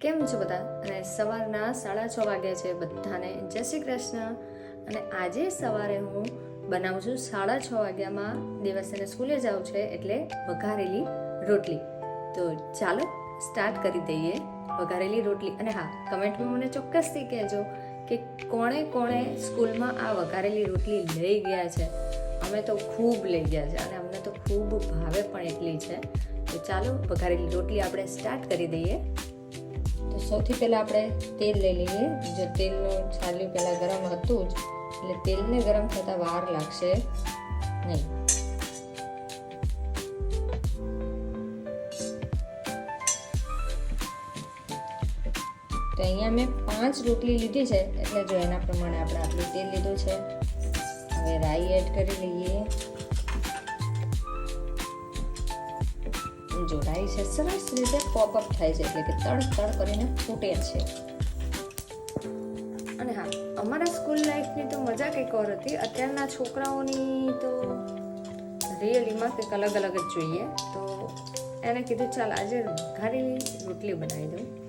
કેમ છો બધા? અને સવારના સાડા છ વાગ્યા છે બધાને. જય શ્રી કૃષ્ણ. અને આજે સવારે હું બનાવું છું સાડા છ વાગ્યામાં દિવસને સ્કૂલે જાઉં છે એટલે વઘારેલી રોટલી. તો ચાલો સ્ટાર્ટ કરી દઈએ વઘારેલી રોટલી. અને હા કમેન્ટમાં મને ચોક્કસથી કહેજો કે કોણે કોણે સ્કૂલમાં આ વઘારેલી રોટલી લઈ ગયા છે. અમે તો ખૂબ લઈ ગયા છે અને અમને તો ખૂબ ભાવે પણ એટલી છે. તો ચાલો વઘારેલી રોટલી આપણે સ્ટાર્ટ કરી દઈએ. સૌથી પહેલાં આપણે તેલ લઈ લઈએ. જો તેલનું છાલ્યું પહેલાં ગરમ હતું જ, એટલે તેલને ગરમ થતાં વાર લાગશે નહીં. તો અહીંયા મેં પાંચ રોટલી લીધી છે, એટલે જો એના પ્રમાણે આપણે આટલું તેલ લીધું છે. હવે રાઈ એડ કરી લઈએ. જો રાઈ છે. સરસ રીતે પોપઅપ થાય છે એટલે કે તડ તડ કરીને ફૂટે છે. અને હા, અમારા સ્કૂલ લાઈફની તો મજા કંઈક ઓર હતી. અત્યારના છોકરાઓની તો રિયલીમાં કંઈક અલગ અલગ જ જોઈએ. તો એને કીધું, ચાલ આજે ઘારેલી રોટલી બનાવી દઉં.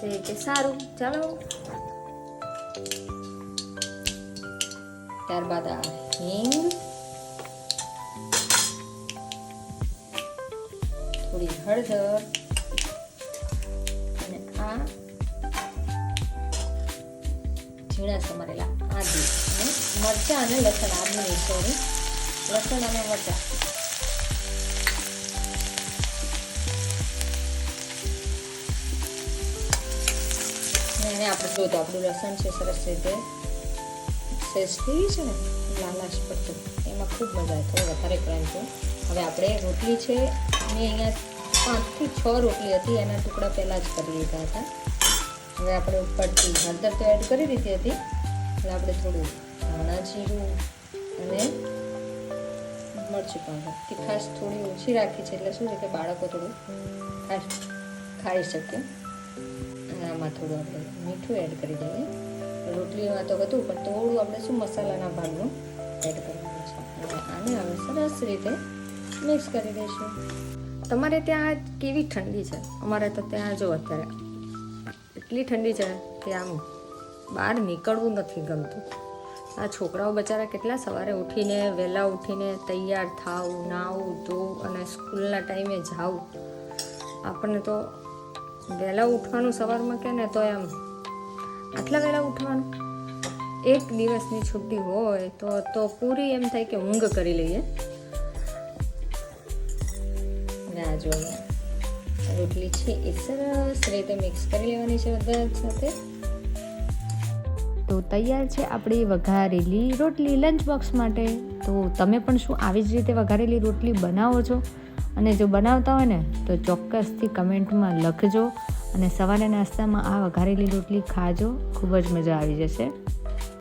તે કે, સારું, ચાલો. ત્યારબાદ આ હિંગ થોડી હળદર. અને આ ઝીણા સમારેલા આદુ અને મરચાં અને લસણ આદુ નહીં સોરી. લસણ અને મરચાં. અને આપણે જો તો આપણું લસણ છે સરસ રીતે સેજ થઈ છે ને લાલાશ પડતું એમાં ખૂબ મજા આવે, થોડો વધારે પરંતુ હવે આપણે રોટલી છે મેં અહીંયા પાંચથી છ રોટલી હતી, એના ટુકડા પહેલાં જ કરી લીધા હતા. હવે આપણે ઉપરથી હળદર તો એડ કરી દીધી હતી એટલે આપણે થોડું ધાણા, જીરું અને મરચું પાવડર તીખાશ થોડી ઓછી રાખી છે, એટલે શું છે કે બાળકો થોડું ખાસ ખાઈ શકે. અને આમાં થોડું આપણે મીઠું એડ કરી દઈએ. રોટલીમાં તો હતું, પણ થોડું આપણે શું મસાલાના ભાગનું એડ કરવાનું છે. અને આને હવે સરસ રીતે મિક્સ કરી દઈશું. તમારે ત્યાં કેવી ઠંડી છે? અમારે તો ત્યાં જો અત્યારે એટલી ઠંડી છે કે આમ બહાર નીકળવું નથી ગમતું. આ છોકરાઓ બચારા કેટલા સવારે ઉઠીને, વહેલા ઉઠીને તૈયાર થાવ, નાવું, ધોવું અને સ્કૂલના ટાઈમે જાવ. આપણને તો વહેલા ઉઠવાનું સવારમાં કે ને તો એમ આટલા વહેલા ઉઠવાનું? એક દિવસની છુટ્ટી હોય તો તો પૂરી એમ થાય કે ઊંઘ કરી લઈએ. આ જો રોટલી છે એ સરસ રીતે મિક્સ કરી લેવાની છે બધા સાથે. તો તૈયાર છે આપણી વઘારેલી રોટલી લંચ બોક્સ માટે. તો તમે પણ શું આવી જ રીતે વઘારેલી રોટલી બનાવો છો? અને જો બનાવતા હોય ને, તો ચોક્કસથી કમેન્ટમાં લખજો અને સવારે નાસ્તામાં આ વઘારેલી રોટલી ખાજો. ખૂબ જ મજા આવી જશે.